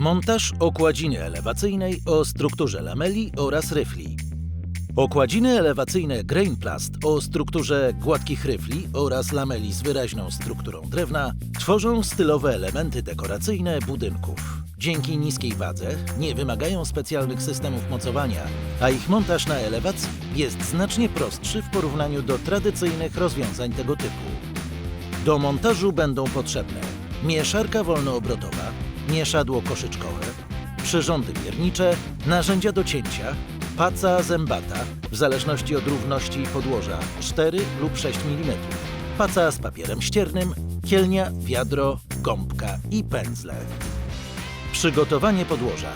Montaż okładziny elewacyjnej o strukturze lameli oraz ryfli. Okładziny elewacyjne Grainplast o strukturze gładkich ryfli oraz lameli z wyraźną strukturą drewna tworzą stylowe elementy dekoracyjne budynków. Dzięki niskiej wadze nie wymagają specjalnych systemów mocowania, a ich montaż na elewacji jest znacznie prostszy w porównaniu do tradycyjnych rozwiązań tego typu. Do montażu będą potrzebne mieszarka wolnoobrotowa, mieszadło koszyczkowe, przyrządy miernicze, narzędzia do cięcia, paca zębata, w zależności od równości podłoża 4 lub 6 mm, paca z papierem ściernym, kielnia, wiadro, gąbka i pędzle. Przygotowanie podłoża.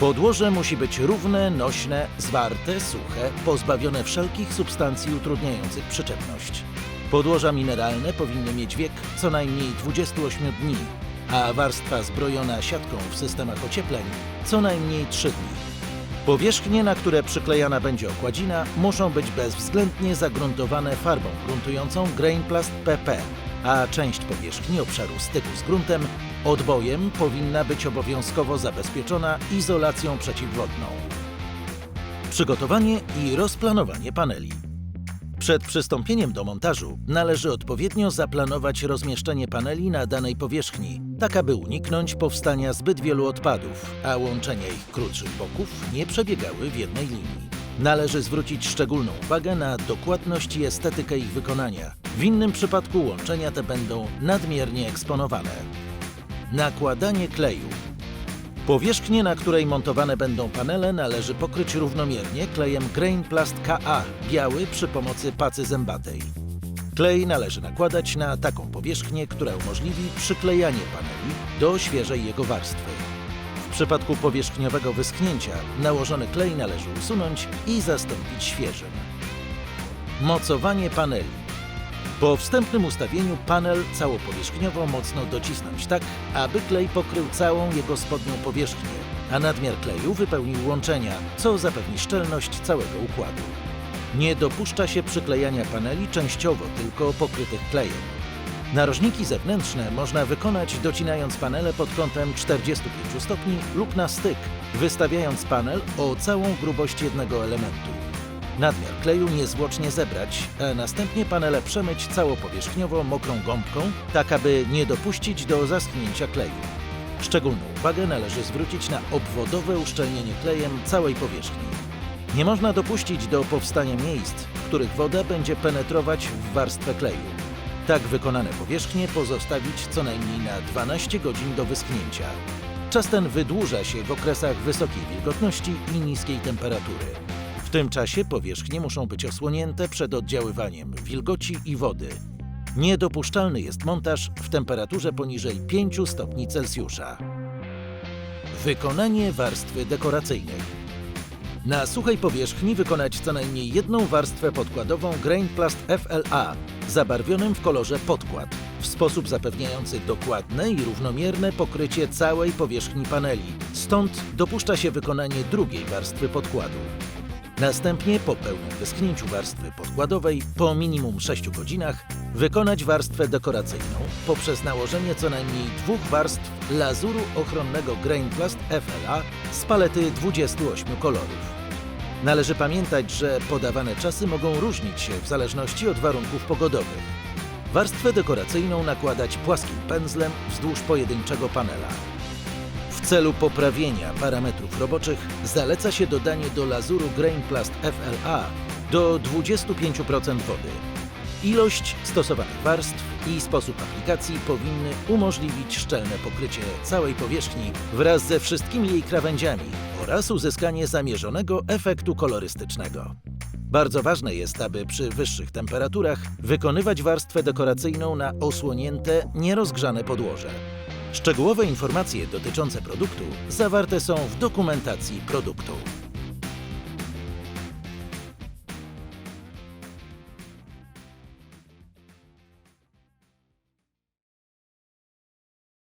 Podłoże musi być równe, nośne, zwarte, suche, pozbawione wszelkich substancji utrudniających przyczepność. Podłoża mineralne powinny mieć wiek co najmniej 28 dni, a warstwa zbrojona siatką w systemach ociepleń co najmniej 3 dni. Powierzchnie, na które przyklejana będzie okładzina, muszą być bezwzględnie zagruntowane farbą gruntującą Grainplast PP, a część powierzchni obszaru styku z gruntem odbojem powinna być obowiązkowo zabezpieczona izolacją przeciwwodną. Przygotowanie i rozplanowanie paneli. Przed przystąpieniem do montażu należy odpowiednio zaplanować rozmieszczenie paneli na danej powierzchni, tak aby uniknąć powstania zbyt wielu odpadów, a łączenia ich krótszych boków nie przebiegały w jednej linii. Należy zwrócić szczególną uwagę na dokładność i estetykę ich wykonania. W innym przypadku łączenia te będą nadmiernie eksponowane. Nakładanie kleju. Powierzchnię, na której montowane będą panele, należy pokryć równomiernie klejem Grainplast KA, biały przy pomocy pacy zębatej. Klej należy nakładać na taką powierzchnię, która umożliwi przyklejanie paneli do świeżej jego warstwy. W przypadku powierzchniowego wyschnięcia nałożony klej należy usunąć i zastąpić świeżym. Mocowanie paneli. Po wstępnym ustawieniu panel całopowierzchniowo mocno docisnąć tak, aby klej pokrył całą jego spodnią powierzchnię, a nadmiar kleju wypełnił łączenia, co zapewni szczelność całego układu. Nie dopuszcza się przyklejania paneli częściowo tylko pokrytych klejem. Narożniki zewnętrzne można wykonać docinając panele pod kątem 45 stopni lub na styk, wystawiając panel o całą grubość jednego elementu. Nadmiar kleju niezwłocznie zebrać, a następnie panele przemyć całopowierzchniowo mokrą gąbką, tak aby nie dopuścić do zaschnięcia kleju. Szczególną uwagę należy zwrócić na obwodowe uszczelnienie klejem całej powierzchni. Nie można dopuścić do powstania miejsc, w których woda będzie penetrować w warstwę kleju. Tak wykonane powierzchnie pozostawić co najmniej na 12 godzin do wyschnięcia. Czas ten wydłuża się w okresach wysokiej wilgotności i niskiej temperatury. W tym czasie powierzchnie muszą być osłonięte przed oddziaływaniem wilgoci i wody. Niedopuszczalny jest montaż w temperaturze poniżej 5 stopni Celsjusza. Wykonanie warstwy dekoracyjnej. Na suchej powierzchni wykonać co najmniej jedną warstwę podkładową Grainplast FLA zabarwionym w kolorze podkład w sposób zapewniający dokładne i równomierne pokrycie całej powierzchni paneli. Stąd dopuszcza się wykonanie drugiej warstwy podkładu. Następnie po pełnym wyschnięciu warstwy podkładowej po minimum 6 godzinach wykonać warstwę dekoracyjną poprzez nałożenie co najmniej dwóch warstw lazuru ochronnego Grainplast FLA z palety 28 kolorów. Należy pamiętać, że podawane czasy mogą różnić się w zależności od warunków pogodowych. Warstwę dekoracyjną nakładać płaskim pędzlem wzdłuż pojedynczego panela. W celu poprawienia parametrów roboczych zaleca się dodanie do lazuru Grainplast FLA do 25% wody. Ilość stosowanych warstw i sposób aplikacji powinny umożliwić szczelne pokrycie całej powierzchni wraz ze wszystkimi jej krawędziami oraz uzyskanie zamierzonego efektu kolorystycznego. Bardzo ważne jest, aby przy wyższych temperaturach wykonywać warstwę dekoracyjną na osłonięte, nierozgrzane podłoże. Szczegółowe informacje dotyczące produktu zawarte są w dokumentacji produktu.